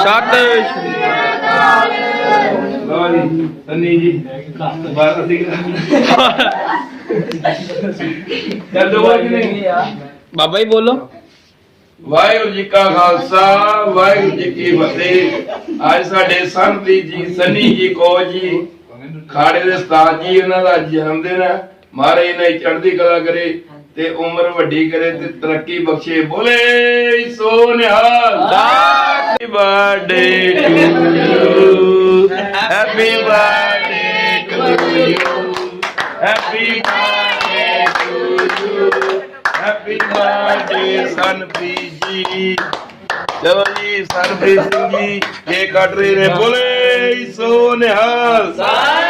ਸਤਿ ਸ਼੍ਰੀ ਲਓ ਜੀ ਸੰਨੀ ਜੀ ਬਾਰ ਅਸੀਂ ਚੱਲ ਦੋ ਵਾਰ ਕਿ ਨਹੀਂ ਬਾਬਾ ਜੀ ਬੋਲੋ। ਵਾਹਿਗੁਰੂ ਜੀ ਕਾ ਖਾਲਸਾ, ਵਾਹਿਗੁਰੂ ਜੀ ਕੀ ਫਤਿਹ। ਅੱਜ ਸਾਡੇ ਸੰਤਰੀ ਜੀ ਸੰਨੀ ਜੀ ਕੋ ਜੀ, ਖਾੜੇ ਦੇ ਉਸਤਾਦ ਜੀ, ਉਹਨਾਂ ਦਾ ਜਨਮ ਦਿਨ ਹੈ। ਮਹਾਰਾਜ ਇਹਨਾਂ ਦੀ ਚੜ੍ਹਦੀ ਕਲਾ ਕਰੇ। ਤੇ ਉਮਰ ਵੱਡੀ ਕਰੇ ਤੇ ਤਰੱਕੀ ਬਖਸ਼ੇ। ਬੋਲੇ, ਸੋ ਨਿਹਾਲ। Happy birthday to you happy birthday to you happy birthday to you happy birthday Sanpreet ji ਚਲੋ ਜੀ ਸਰਬਜੀਤ ਸਿੰਘ ਜੀ ਕੇਕ ਕੱਟ ਰਹੇ ਨੇ। ਬੋਲੇ, ਸੋ ਨਿਹਾਲ। Waheguru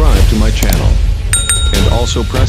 Subscribe to my channel. And also press